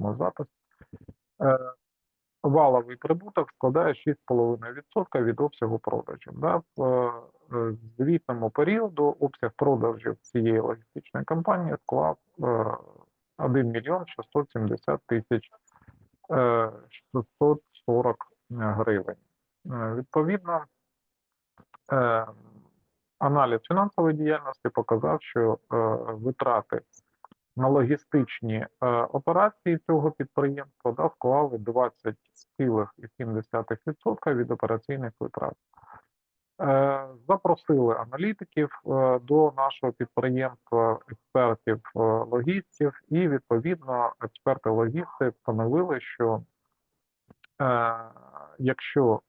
завершимо запис. Е, Валовий прибуток складає 6,5% від обсягу продажів. Да? В е, звітному періоду обсяг продажів цієї логістичної компанії склав е, 1 мільйон 670 тисяч е, 640 гривень. Е, Відповідно, е, аналіз фінансової діяльності показав, що е, витрати на логістичні е, операції цього підприємства да, склали 20,7% від операційних витрат. Е, Запросили аналітиків е, до нашого підприємства, експертів, е, логістів, і відповідно експерти-логісти встановили, що якщо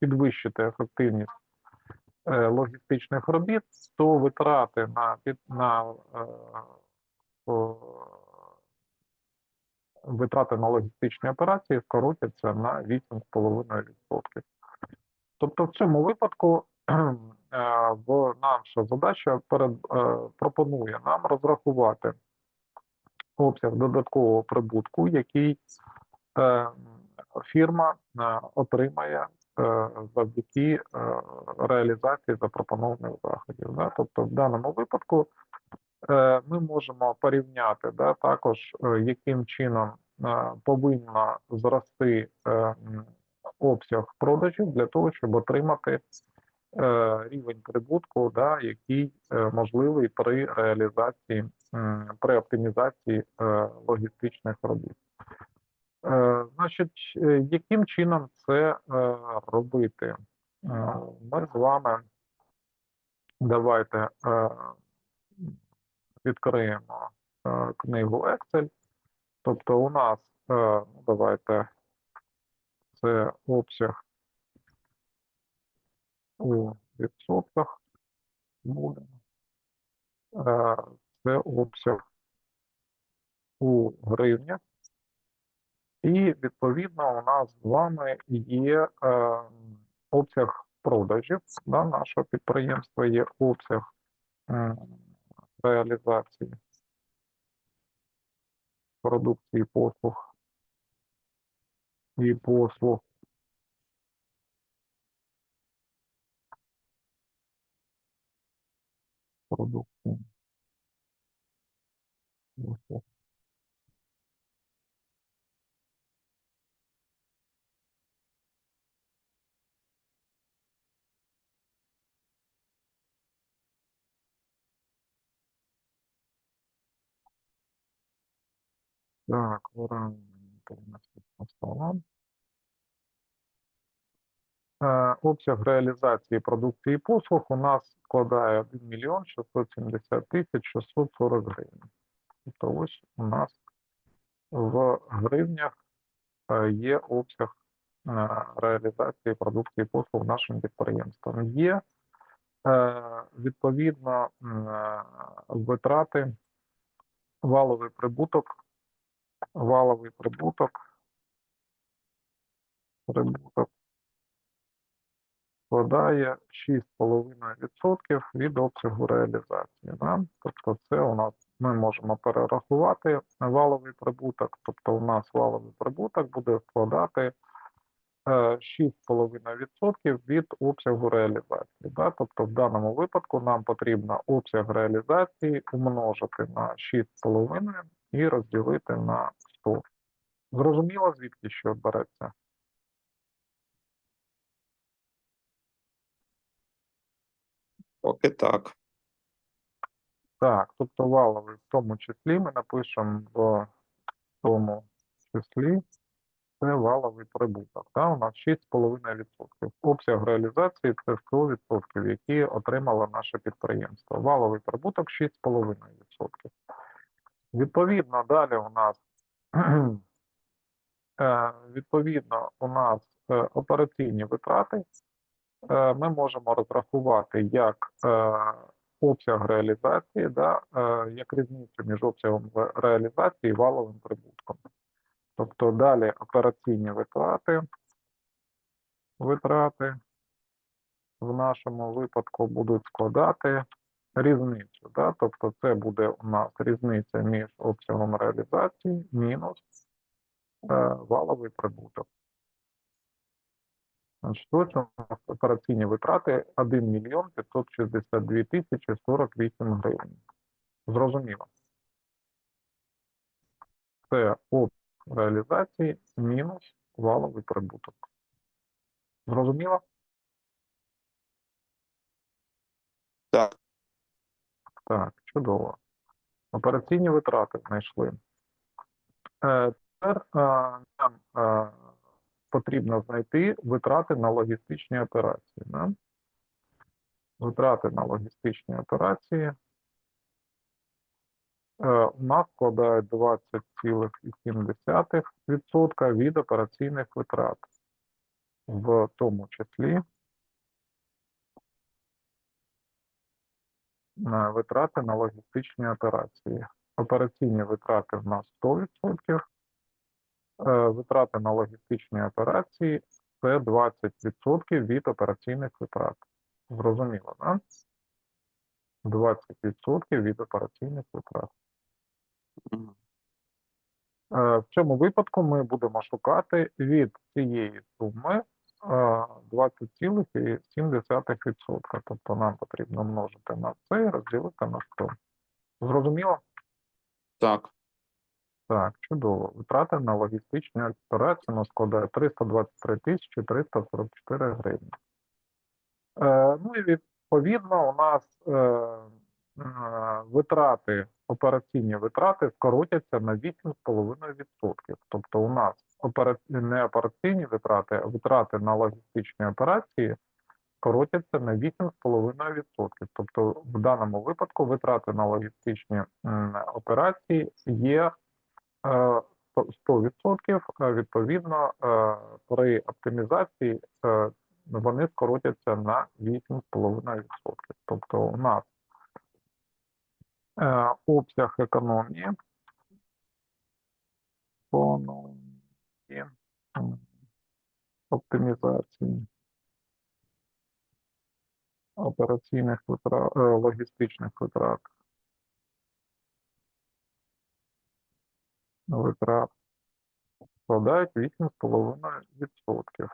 підвищити ефективність логістичних робіт, то витрати на на витрати на логістичні операції скоротяться на 8,5%. Тобто, в цьому випадку е, наша задача перед е, пропонує нам розрахувати обсяг додаткового прибутку, який е, фірма отримає завдяки реалізації запропонованих заходів. Тобто, в даному випадку ми можемо порівняти да, також, е, яким чином е, повинна зрости е, обсяг продажів для того, щоб отримати е, рівень прибутку, да, який е, можливий при реалізації, при оптимізації е, логістичних робіт. Е, Значить, е, яким чином це е, робити? Е, Ми з вами давайте е, відкриємо е, книгу Excel. Тобто, у нас е, ну, давайте це обсяг у відсотках буде. Е, Це обсяг у гривнях. І відповідно у нас з вами є е, обсяг продажів да, нашого підприємства, є обсяг е, реалізації продукції послуг і послуг. Продукції. Послуг. Так, варіант стола. Е, Обсяг реалізації продукції і послуг у нас складає 1 мільйон 670 тисяч 640 гривень. Тобто ось у нас в гривнях є обсяг е, реалізації продукції і послуг нашим підприємством. Є е, відповідно е, витрати, валовий прибуток, валовий прибуток, прибуток складає 6,5% від обсягу реалізації. Да? Тобто це у нас ми можемо перерахувати валовий прибуток, тобто у нас валовий прибуток буде складати е, 6,5% від обсягу реалізації. Да? Тобто в даному випадку нам потрібно обсяг реалізації умножити на 6,5 і розділити на 100. Зрозуміло, звідки що береться? Поки так. Так, тобто валовий в тому числі ми напишемо в тому числі це валовий прибуток. Да? У нас 6,5%. Обсяг реалізації це 100%, які отримало наше підприємство. Валовий прибуток 6,5%. Відповідно, далі у нас відповідно у нас е, операційні витрати. Е, Ми можемо розрахувати як е, обсяг реалізації, да, е, як різницю між обсягом реалізації і валовим прибутком. Тобто далі операційні витрати, витрати в нашому випадку будуть складати різницю. Да? Тобто це буде у нас різниця між обсягом реалізації мінус е, валовий прибуток. Значить, ось у нас операційні витрати 1 мільйон 562 тисячі 48 гривень. Зрозуміло. Це обсяг реалізації мінус валовий прибуток. Зрозуміло? Так. Так, чудово. Операційні витрати знайшли. Е, тепер е, нам е, потрібно знайти витрати на логістичні операції. Витрати на логістичні операції у нас складають 20,7% від операційних витрат, в тому числі витрати на логістичні операції. Операційні витрати в нас 100%, е, витрати на логістичні операції це 20% від операційних витрат. Зрозуміло, так? 20% від операційних витрат. Е, В цьому випадку ми будемо шукати від цієї суми 20,7%. Тобто нам потрібно множити на це і розділити на 100. Зрозуміло? Так. Так, чудово. Витрати на логістичні операції нас складає 323 тисячі 344 гривні. Е, ну і відповідно у нас е, е, витрати, операційні витрати скоротяться на 8,5%. Тобто у нас. Не операційні витрати, а витрати на логістичні операції скоротяться на 8,5%. Тобто в даному випадку витрати на логістичні операції є е, 100%, відповідно е, при оптимізації е, вони скоротяться на 8,5%. Тобто у нас е, обсяг економії оптимізації операційних витрат, е, логістичних витрат витрат складають 8,5%.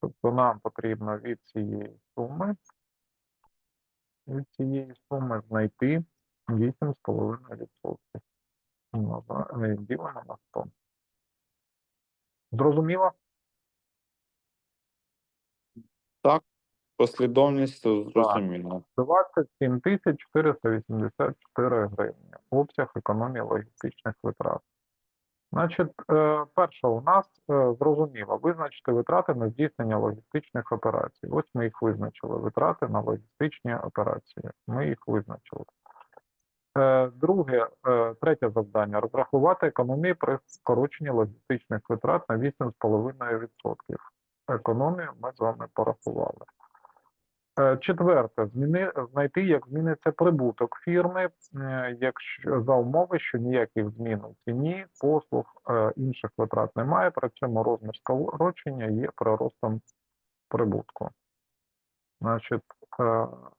Тобто нам потрібно від цієї суми, від цієї суми знайти 8,5%. Множа- е, Ділимо на 100. Зрозуміло? Так, Послідовність зрозуміла. 27 тисяч 484 гривні. Обсяг економії логістичних витрат. Значить, е, перше у нас е, зрозуміло визначити витрати на здійснення логістичних операцій. Ось ми їх визначили. Витрати на логістичні операції. Ми їх визначили. Е, Друге, е, третє завдання розрахувати економії при скороченні логістичних витрат на 8,5%. Економію ми з вами порахували. Е, Четверте, зміни, знайти, як зміниться прибуток фірми, якщо за умови, що ніяких змін у ціні, послуг, інших витрат немає, при цьому розмір скорочення є приростом прибутку. Значить,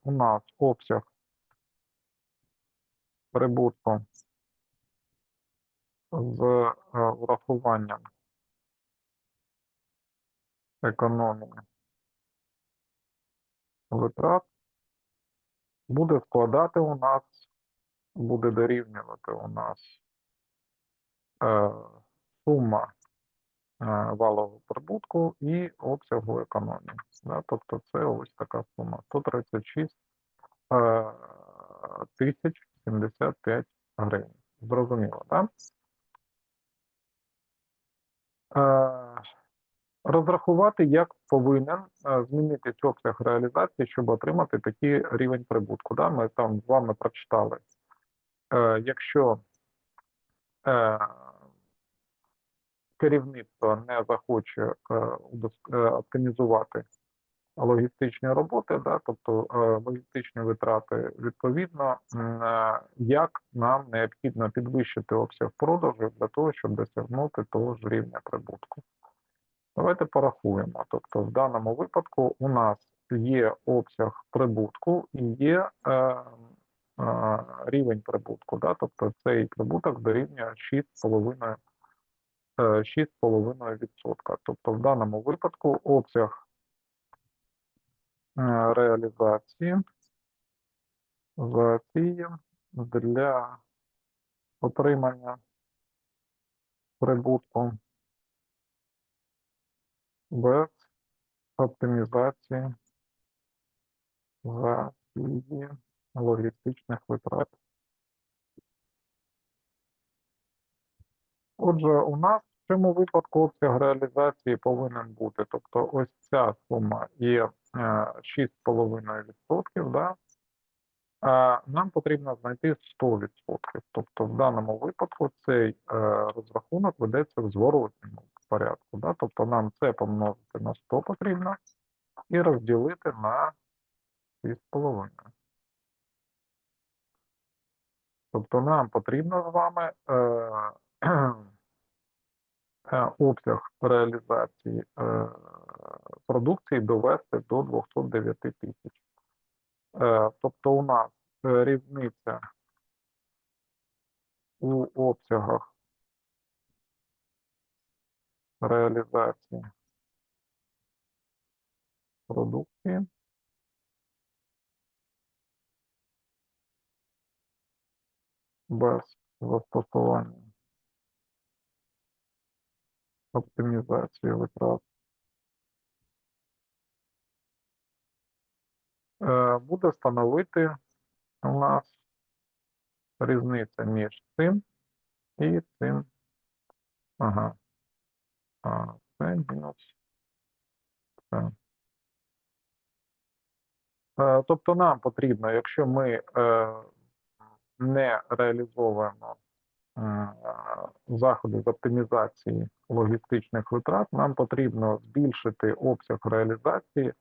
у нас обсяг прибутку з е, урахуванням економії витрат буде складати у нас, буде дорівнювати у нас е, сума е, валового прибутку і обсягу економії. Да? Тобто це ось така сума 136 е, тисяч 75 гривень. Зрозуміло, так? Е, розрахувати, як повинен е, змінитись обсяг реалізації, щоб отримати такий рівень прибутку. Да? Ми там з вами прочитали. Е, якщо керівництво не захоче оптимізувати логістичні роботи, да, тобто е, логістичні витрати, відповідно, е, як нам необхідно підвищити обсяг продажу для того, щоб досягнути того ж рівня прибутку. Давайте порахуємо. Тобто, в даному випадку у нас є обсяг прибутку і є е, е, рівень прибутку, да? тобто цей прибуток дорівнює 6,5%. е, 6,5%. Тобто в даному випадку обсяг е, реалізації затіям для отримання прибутку без оптимізації затії логістичних витрат. Отже, у нас в цьому випадку обсяг реалізації повинен бути. Тобто ось ця сума є е, 6,5%, да? нам потрібно знайти 100%. Тобто в даному випадку цей е, розрахунок ведеться в зворотньому порядку. Да? Тобто нам це помножити на 100 потрібно і розділити на 6,5. Тобто нам потрібно з вами е, обсяг реалізації е, продукції довести до 209 тисяч. Е, тобто у нас е, різниця у обсягах реалізації продукції без застосування оптимізації витрат. Е, Буде становити у нас різниця між цим і цим. Ага. А, це мінус. Це. Е, Тобто нам потрібно, якщо ми е, не реалізовуємо заходи з оптимізації логістичних витрат, нам потрібно збільшити обсяг реалізації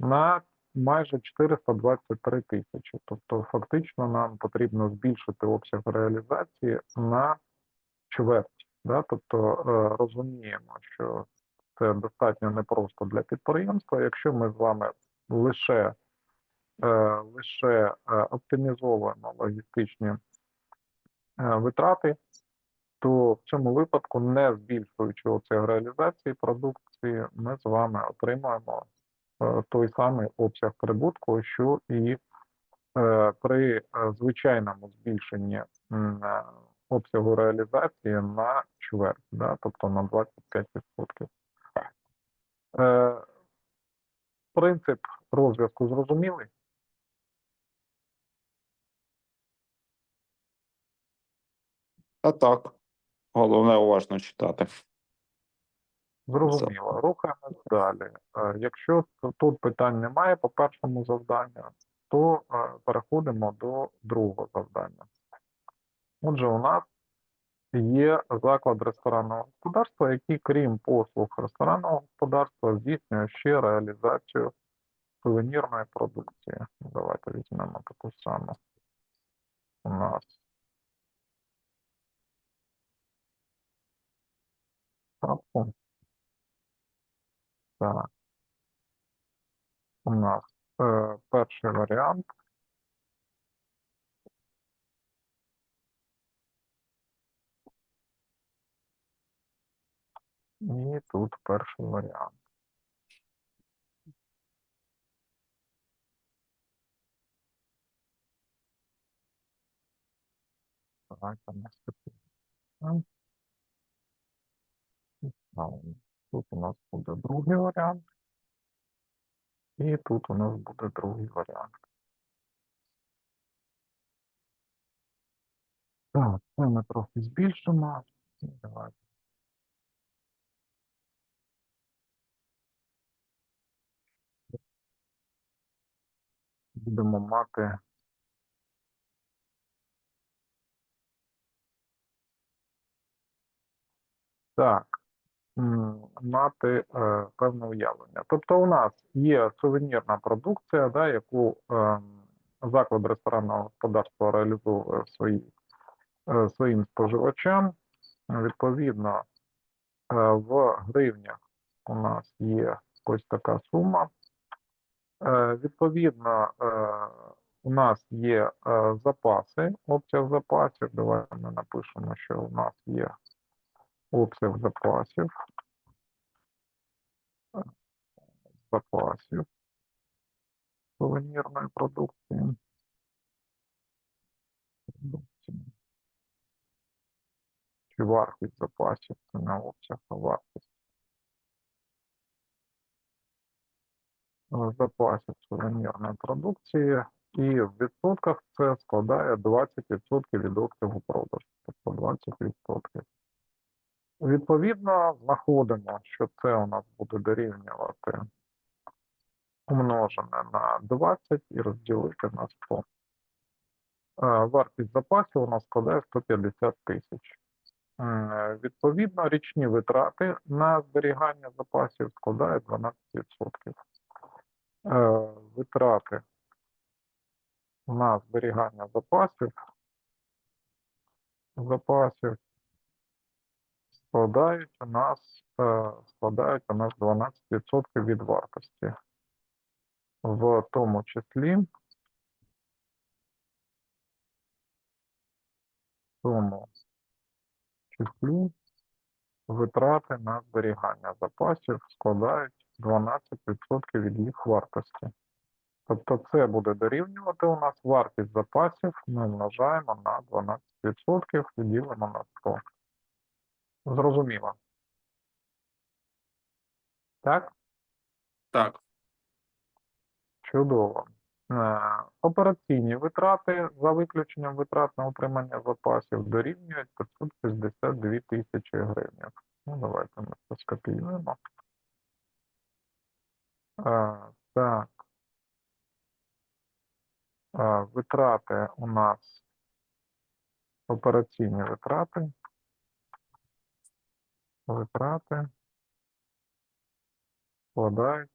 на майже 423 тисячі. Тобто, фактично, нам потрібно збільшити обсяг реалізації на чверть. Да? Тобто е, розуміємо, що це достатньо непросто для підприємства. Якщо ми з вами лише е, лише е, оптимізовуємо логістичні е, витрати, то в цьому випадку, не збільшуючи обсяг реалізації продукції, ми з вами отримаємо е, той самий обсяг прибутку, що і е, при е, звичайному збільшенні е, обсягу реалізації на чверть, да, тобто на 25%. Е, принцип розв'язку зрозумілий? А так. Головне уважно читати. Зрозуміло. Рухаємось далі. Е, Якщо тут питань немає по першому завданню, то е, переходимо до другого завдання. Отже, у нас є заклад ресторанного господарства, який, крім послуг ресторанного господарства, здійснює ще реалізацію сувенірної продукції. Давайте візьмемо таку саму. У нас папку. Так. У нас е, перший варіант. І тут перший варіант. Давайте наступний. Тут у нас буде другий варіант. І тут у нас буде другий варіант. Так, це ми трохи збільшимо. Давайте. Будемо мати так, мати е, певне уявлення. Тобто у нас є сувенірна продукція, да, яку е, заклад ресторанного господарства реалізовує свої, е, своїм споживачам. Відповідно, е, в гривнях у нас є ось така сума. Е, Відповідно, е, у нас є е, запаси, обсяг запасів. Давайте ми напишемо, що у нас є обсяг запасів. Запасів сувенірної продукції. Чи вартість запасів, це не обсяг, а вартість. Запасів сувенірної продукції. І в відсотках це складає 20% від обсягу продажу, тобто 20%. Відповідно, знаходимо, що це у нас буде дорівнювати умножене на 20 і розділити на 100. Е, Вартість запасів у нас складає 150 тисяч. Відповідно, річні витрати на зберігання запасів складають 12%. Е, Витрати на зберігання запасів запасів складають у нас е, складають у нас 12% від вартості. В тому числі тому числі витрати на зберігання запасів складають 12% від їх вартості. Тобто це буде дорівнювати у нас вартість запасів, ми множаємо на 12% і ділимо на 100. Зрозуміло. Так? Так. Чудово. Е, Операційні витрати за виключенням витрат на утримання запасів дорівнюють 562 тисячі гривень. Ну, давайте ми це скопіюємо. Е, Так. Е, Витрати у нас операційні витрати. Витрати складають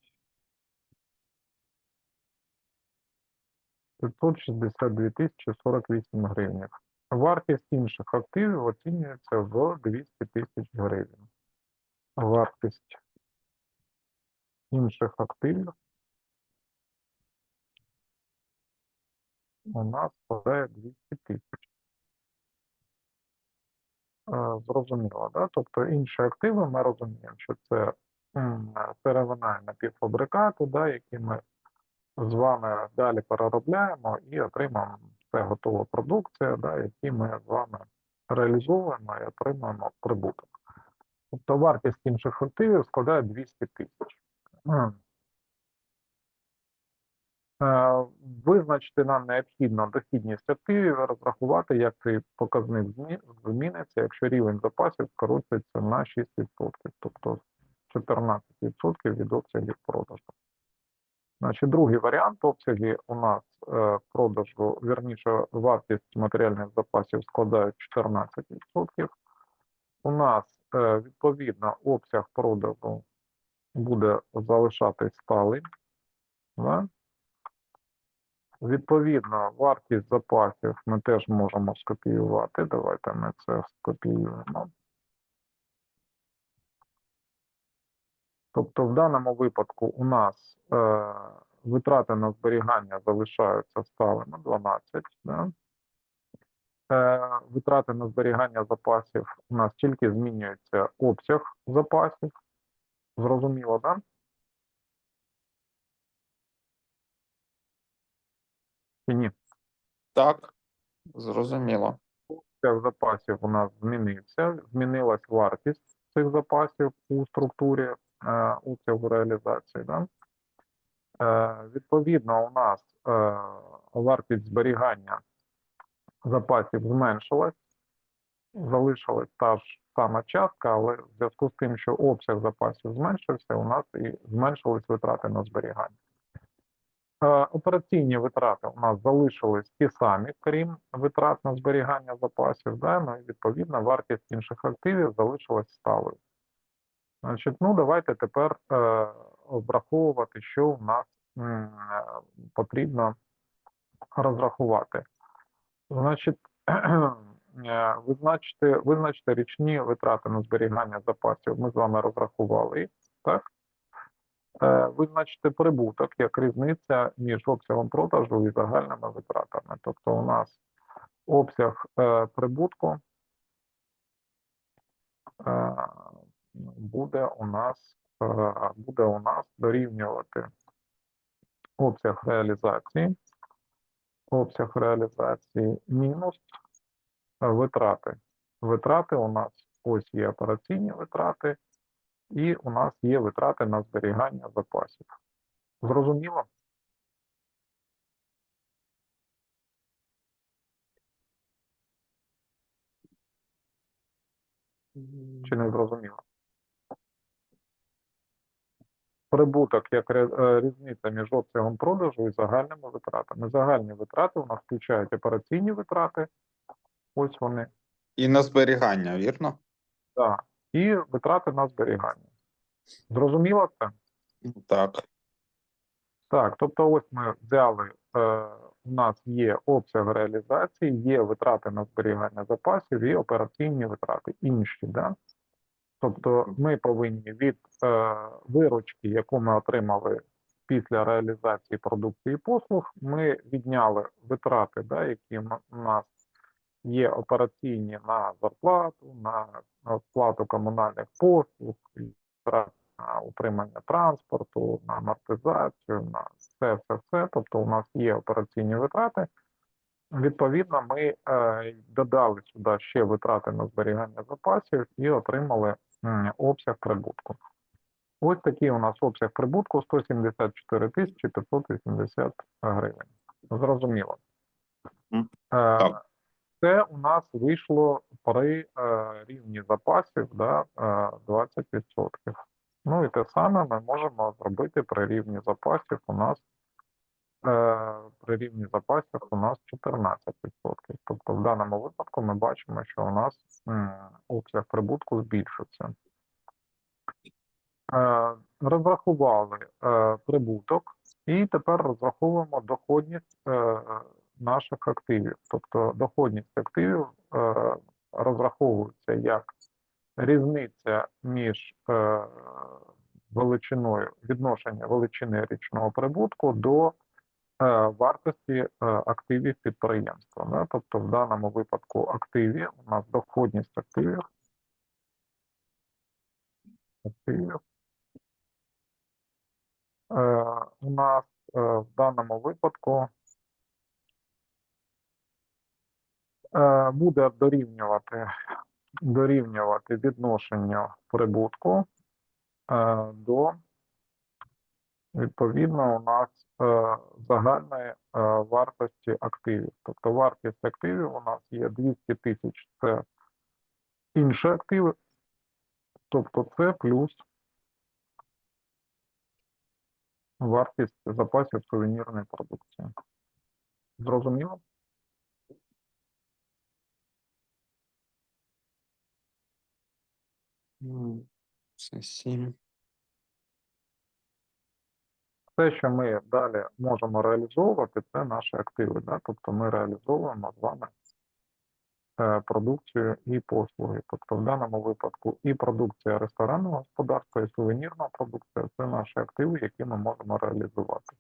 562 тисячі 48 гривень. Вартість інших активів оцінюється в 200 тисяч гривень. Вартість інших активів у нас складає 200 тисяч. Е, Зрозуміло, да? Тобто інші активи ми розуміємо, що це сировина і напівфабрикати, да, які ми з вами далі переробляємо і отримаємо це готова продукція, да, які ми з вами реалізовуємо і отримуємо прибуток. Тобто вартість інших активів складає 200 тисяч. Е, Визначити нам необхідно дохідність активів, розрахувати, як цей показник зміниться, якщо рівень запасів скоротиться на 6%, тобто 14% від обсягів продажу. Значить, другий варіант обсяги у нас е, продажу, вірніше, вартість матеріальних запасів складає 14%. У нас е, відповідно обсяг продажу буде залишатись сталим. Відповідно, вартість запасів ми теж можемо скопіювати. Давайте ми це скопіюємо. Тобто, в даному випадку у нас е, витрати на зберігання залишаються сталими 12. Да? Е, витрати на зберігання запасів у нас тільки змінюється обсяг запасів. Зрозуміло, так? Да? Чи ні? Так. Зрозуміло. запасів у нас змінився, змінилась вартість цих запасів у структурі е, обсягу реалізації. Да? Е, відповідно, у нас е, вартість зберігання запасів зменшилась, залишилась та ж сама частка, але в зв'язку з тим, що обсяг запасів зменшився, у нас і зменшились витрати на зберігання. Е, Операційні витрати у нас залишились ті самі, крім витрат на зберігання запасів, да? ну, і відповідно вартість інших активів залишилась сталою. Значить, ну давайте тепер е, обраховувати, що у нас м, потрібно розрахувати. Значить, е, визначити, визначити річні витрати на зберігання запасів. Ми з вами розрахували, так? Е, визначити прибуток як різниця між обсягом продажу і загальними витратами. Тобто у нас обсяг е, прибутку е, буде у нас буде у нас дорівнювати обсяг реалізації, обсяг реалізації мінус витрати. Витрати у нас ось є операційні витрати, і у нас є витрати на зберігання запасів. Зрозуміло? Чи не зрозуміло? Прибуток як е, різниця між обсягом продажу і загальними витратами. Загальні витрати у нас включають операційні витрати, ось вони, І на зберігання, вірно? да, і витрати на зберігання. Зрозуміло це? Так. Так, тобто ось ми взяли, е, у нас є обсяг реалізації, є витрати на зберігання запасів і операційні витрати інші. Да? Тобто ми повинні від е, виручки, яку ми отримали після реалізації продукції і послуг, ми відняли витрати, да, які у нас є операційні на зарплату, на на сплату комунальних послуг, на утримання транспорту, на амортизацію, на все, все, все. Тобто у нас є операційні витрати. Відповідно, ми е, додали сюди ще витрати на зберігання запасів і отримали м, обсяг прибутку. Ось такий у нас обсяг прибутку 174 тисячі 580 гривень. Зрозуміло. Е, Так. Це у нас вийшло при е, рівні запасів да, е, 20%. Ну і те саме ми можемо зробити при рівні запасів у нас е, при рівні запасів у нас 14%. Тобто в даному випадку ми бачимо, що у нас обсяг прибутку збільшився. Е, Розрахували е, прибуток і тепер розраховуємо доходність е, наших активів. Тобто доходність активів е, розраховується як різниця між е, величиною відношення величини річного прибутку до е, вартості е, активів підприємства. Да? Тобто в даному випадку активі у нас доходність активів. активів е, у нас е, в даному випадку е, буде дорівнювати, дорівнювати відношенню прибутку е, до відповідно у нас е, загальної е, вартості активів. Тобто вартість активів у нас є 200 тисяч це інші активи, тобто це плюс вартість запасів сувенірної продукції. Зрозуміло? Це. Все, що ми далі можемо реалізовувати, це наші активи. Да? Тобто ми реалізовуємо з вами е, продукцію і послуги. Тобто в даному випадку і продукція ресторанного господарства, і сувенірна продукція це наші активи, які ми можемо реалізувати.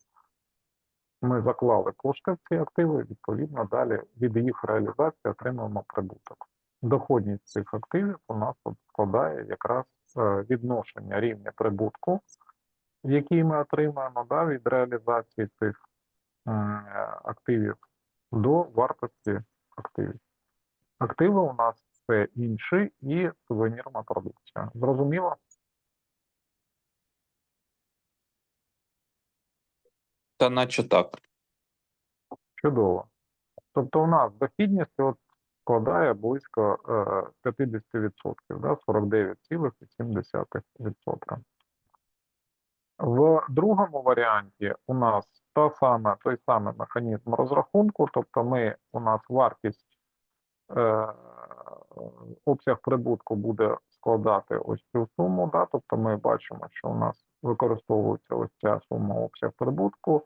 Ми заклали кошти в ці активи, відповідно, далі від їх реалізації отримуємо прибуток. Доходність цих активів у нас складає якраз е, відношення рівня прибутку, який ми отримаємо да, від реалізації цих е, активів до вартості активів. Активи у нас це інші і сувенірна продукція. Зрозуміло? Та наче так. Чудово. Тобто у нас дохідність от складає близько е, 50%, да, 49,7%. В другому варіанті у нас та сама, той самий механізм розрахунку, тобто ми, у нас вартість, е, обсяг прибутку буде складати ось цю суму, да, тобто ми бачимо, що у нас використовується ось ця сума обсяг прибутку,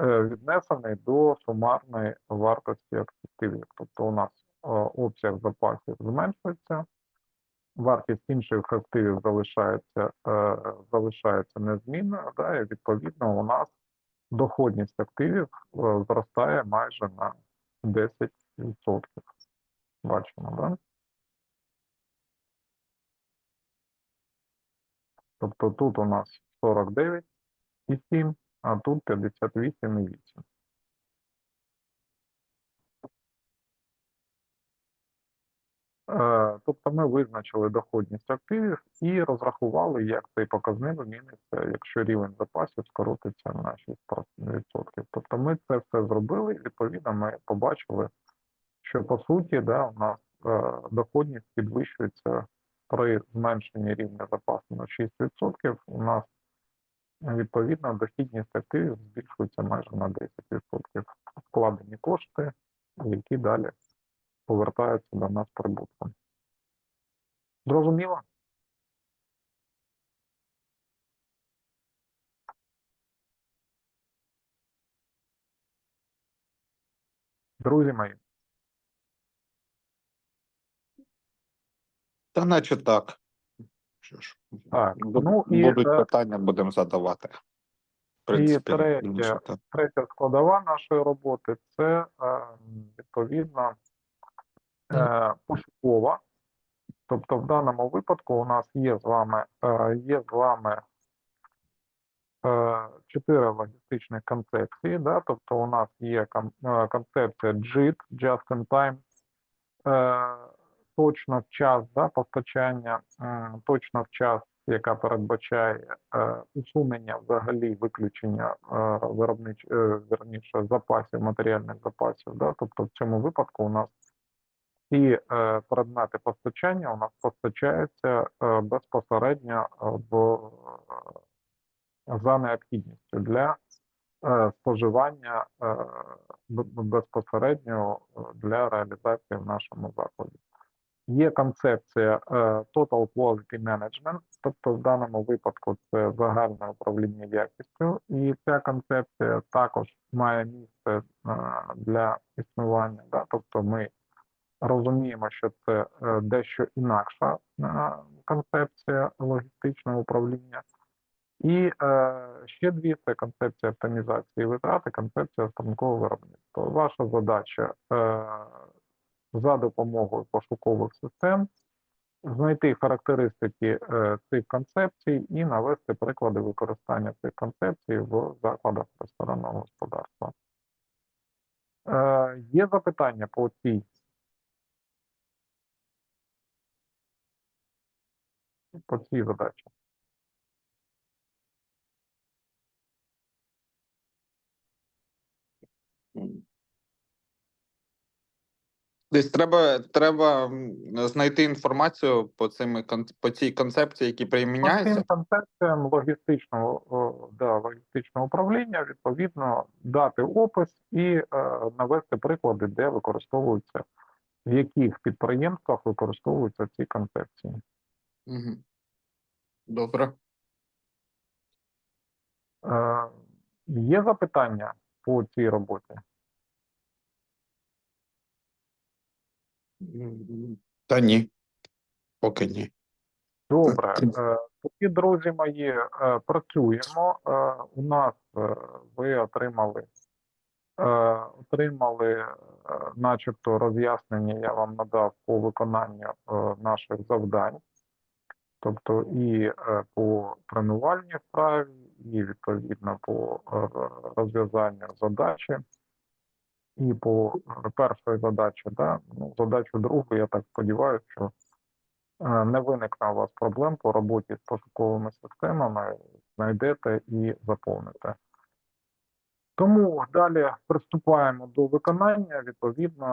е, віднесений до сумарної вартості активів. Тобто у нас е, обсяг запасів зменшується, вартість інших активів залишається, е, залишається незмінною, да, і відповідно у нас доходність активів е, зростає майже на 10%. Бачимо, да? Тобто тут у нас 49,7, а тут 58,8. Тобто ми визначили доходність активів і розрахували, як цей показник зміниться, якщо рівень запасів скоротиться на 6%. Тобто ми це все зробили, відповідно ми побачили, що по суті да, у нас е, доходність підвищується при зменшенні рівня запасу на 6%. У нас е, відповідно дохідність активів збільшується майже на 10%. Вкладені кошти, які далі повертаються до нас прибутком. Зрозуміло? Друзі мої, Та наче так. Що ж, Так, ну і, будуть е, питання, будемо задавати. В принципі, третє, думаю, третя складова нашої роботи це е, відповідно е, пошукова. Тобто, в даному випадку у нас є з вами е, є з вами е, чотири логістичних концепції. Да? Тобто, у нас є е, концепція JIT, Just in Time, е, точно в час да, постачання, точно в час, яка передбачає е, усунення взагалі виключення е, виробнич, е, верніше запасів, матеріальних запасів. Да? Тобто в цьому випадку у нас ці е, предмети постачання у нас постачаються е, безпосередньо е, в, за необхідністю для споживання безпосередньо для реалізації в нашому закладі. Є концепція Total Quality Management, тобто в даному випадку це загальне управління якістю, і ця концепція також має місце для існування. Да? Тобто ми розуміємо, що це е, дещо інакша е, концепція логістичного управління. І е, ще дві це концепція оптимізації витрат і концепція станкового виробництва. Ваша задача е, за допомогою пошукових систем знайти характеристики е, цих концепцій і навести приклади використання цих концепцій в закладах ресторанного господарства. Е, є запитання по цій по цій задачі? Десь треба, треба знайти інформацію по, цим, по цій концепції, які По цим концепціям логістичного, да, логістичного управління відповідно дати опис і е, навести приклади, де використовуються, в яких підприємствах використовуються ці концепції. Угу. Добре. Е, є запитання по цій роботі? Та ні. Поки ні. Добре, е, тоді, друзі мої, е, працюємо. Е, У нас ви отримали, отримали, начебто, роз'яснення я вам надав по виконанню наших завдань, тобто і е, по тренувальній вправі, і відповідно по е, розв'язанню задачі. І по е, першої задачі, да, ну, задачу другу, я так сподіваюся, що не виникне у вас проблем по роботі з пошуковими системами, знайдете і заповните. Тому далі приступаємо до виконання. Відповідно,